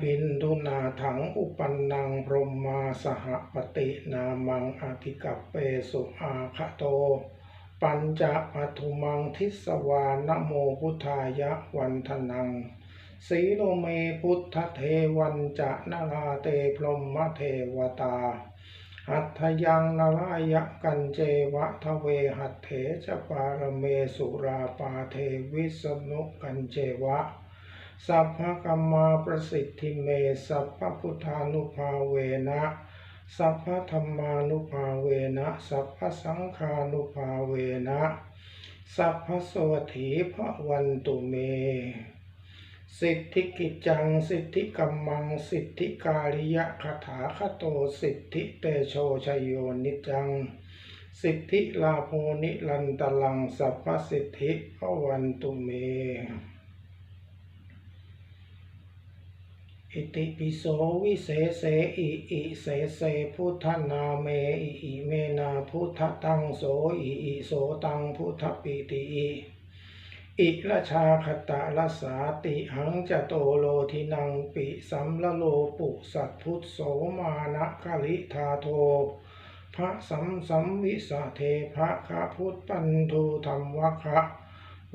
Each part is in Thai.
พินทุนาถังอุปันนังพรมมาสหปตินามังอธิกัปเปสุอาคโต ปัญจปัทุมังทิสวานโมพุทธายะวันทนังสีโลเมพุทธเทวันจะนาลาเตพรหมเทวตา หัตถยังนารายะกันเจวะทะเวหัตเถจปารเมสุราปาเทวิสนุกันเจวะ สัพพะกัมมาประสิทธิเม สัพพะพุทธานุภาเวนะ สัพพะธรรมานุภาเวนะ สัพพะสังฆานุภาเวนะ สัพพะโสถีพระวันตุเม สิทธิกิจจัง สิทธิกัมมัง สิทธิกาลิยะคาถาคโต สิทธิเตโชชยโยนิจจัง สิทธิลาโภนิลันตลัง สัพพสิทธิพระวันตุเม อิติปิโสวิเศษเสอิอิเสเสพุทธนาเมอิอิเมนาพุทธตังโสอิอิโสตังพุทธปิติอิอิละชาคตะลสาติหังจะโตโลทินังปิสัมละโลปุสัตพุทโสมานะคลิธาโท พระสัมสัมวิสาเทพระคะพุทธปันทูธรรมวคะ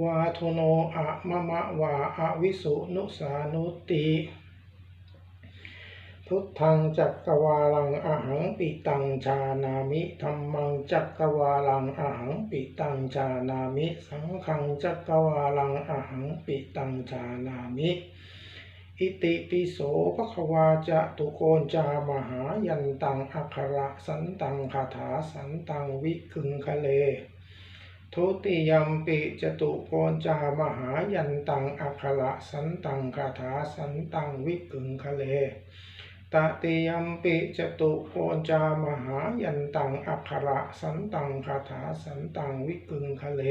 วาโทโนอะมะมะวาอะวิสุนุสานุติ พุทธังจักกวาลังอหังปิตังชานามิธรรมังจักกวาลังอหังปิตังชานามิ สังฆังจักกวาลังอหังปิตังชานามิอิติปิโสภควาจะตุโกนจามหายันตังอัคระสันตังคาถาสันตังวิกึงคะเล ทุติยมปิจตุโกนจามหายันตังอัคระสันตังคาถาสันตังวิกึงคะเล ตติยมปิจตุโกจามหายันตังอัคคระสันตังคาถาสันตังวิกึงคะเล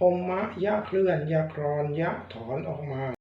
อมมะยะเคลื่อนยะครอนยะถอนออกมา